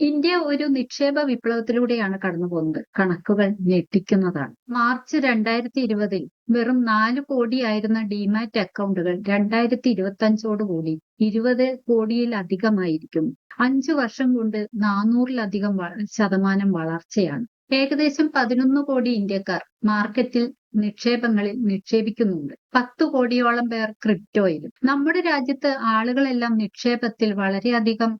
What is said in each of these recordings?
India ഒരു നിക്ഷേപ വിപ്ലവത്തിലൂടെയാണ് കടന്നു പോകുന്നത്. കണക്കുകൾ ഞെട്ടിക്കുന്നതാണ്. മാർച്ച് രണ്ടായിരത്തി ഇരുപതിൽ വെറും നാല് കോടിയായിരുന്ന ഡിമാറ്റ് അക്കൗണ്ടുകൾ രണ്ടായിരത്തി ഇരുപത്തി അഞ്ചോടുകൂടി ഇരുപത് കോടിയിലധികമായിരിക്കും അഞ്ചു വർഷം കൊണ്ട് നാനൂറിലധികം ശതമാനം വളർച്ചയാണ്. ഏകദേശം പതിനൊന്ന് കോടി ഇന്ത്യക്കാർ മാർക്കറ്റിൽ നിക്ഷേപങ്ങളിൽ നിക്ഷേപിക്കുന്നുണ്ട്. പത്ത് കോടിയോളം പേർ ക്രിപ്റ്റോയിലും. നമ്മുടെ രാജ്യത്ത് ആളുകളെല്ലാം നിക്ഷേപത്തിൽ വളരെയധികം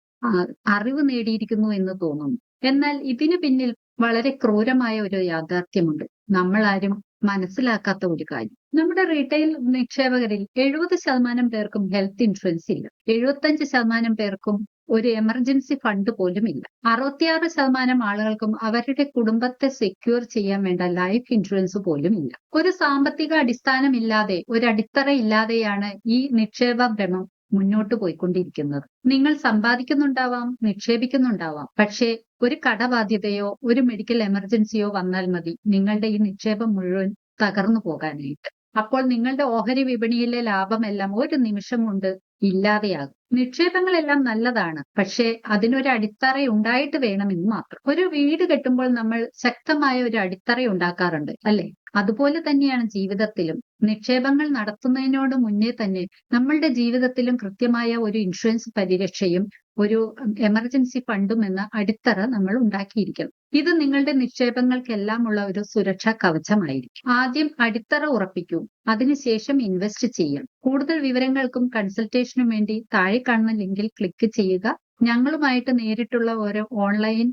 അറിവ് നേടിയിരിക്കുന്നു എന്ന് തോന്നുന്നു. എന്നാൽ ഇതിനു പിന്നിൽ വളരെ ക്രൂരമായ ഒരു യാഥാർത്ഥ്യമുണ്ട്. നമ്മൾ ആരും മനസ്സിലാക്കാത്ത ഒരു കാര്യം. നമ്മുടെ റീറ്റെയിൽ നിക്ഷേപകരിൽ എഴുപത് ശതമാനം പേർക്കും ഹെൽത്ത് ഇൻഷുറൻസ് ഇല്ല. എഴുപത്തഞ്ച് ശതമാനം പേർക്കും ഒരു എമർജൻസി ഫണ്ട് പോലും ഇല്ല. അറുപത്തിയാറ് ശതമാനം ആളുകൾക്കും അവരുടെ കുടുംബത്തെ സെക്യൂർ ചെയ്യാൻ വേണ്ട ലൈഫ് ഇൻഷുറൻസ് പോലും ഇല്ല. ഒരു സാമ്പത്തിക അടിസ്ഥാനമില്ലാതെ ഒരു അടിത്തറ ഇല്ലാതെയാണ് ഈ നിക്ഷേപ ഭ്രമം മുന്നോട്ട് പോയിക്കൊണ്ടിരിക്കുന്നത്. നിങ്ങൾ സമ്പാദിക്കുന്നുണ്ടാവാം നിക്ഷേപിക്കുന്നുണ്ടാവാം. പക്ഷേ ഒരു കടബാധ്യതയോ ഒരു മെഡിക്കൽ എമർജൻസിയോ വന്നാൽ മതി. നിങ്ങളുടെ ഈ നിക്ഷേപം മുഴുവൻ തകർന്നു പോകാനായിട്ട്. അപ്പോൾ നിങ്ങളുടെ ഓഹരി വിപണിയിലെ ലാഭമെല്ലാം ഒരു നിമിഷം കൊണ്ട് ഇല്ലാതെയാകും. നിക്ഷേപങ്ങളെല്ലാം നല്ലതാണ്. പക്ഷേ അതിനൊരു അടിത്തറ ഉണ്ടായിട്ട് വേണമെന്ന് മാത്രം. ഒരു വീട് കെട്ടുമ്പോൾ നമ്മൾ ശക്തമായ ഒരു അടിത്തറ ഉണ്ടാക്കാറുണ്ട് അല്ലെ? അതുപോലെ തന്നെയാണ് ജീവിതത്തിലും. നിക്ഷേപങ്ങൾ നടത്തുന്നതിനോട് മുന്നേ തന്നെ നമ്മളുടെ ജീവിതത്തിലും കൃത്യമായ ഒരു ഇൻഷുറൻസ് പരിരക്ഷയും ഒരു എമർജൻസി ഫണ്ടും എന്ന അടിത്തറ നമ്മൾ ഉണ്ടാക്കിയിരിക്കണം. ഇത് നിങ്ങളുടെ നിക്ഷേപങ്ങൾക്കെല്ലാം ഉള്ള ഒരു സുരക്ഷാ കവചമായിരിക്കും. ആദ്യം അടിത്തറ ഉറപ്പിക്കൂ. അതിനുശേഷം ഇൻവെസ്റ്റ് ചെയ്യാം കൂടുതൽ വിവരങ്ങൾക്കും കൺസൾട്ടേഷനും വേണ്ടി താഴെ കാണുന്ന ലിങ്കിൽ ക്ലിക്ക് ചെയ്യുക. ഞങ്ങളുമായിട്ട് നേരിട്ടുള്ള ഒരു ഓൺലൈൻ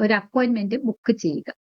ഒരു അപ്പോയിന്റ്മെന്റ് ബുക്ക് ചെയ്യുക.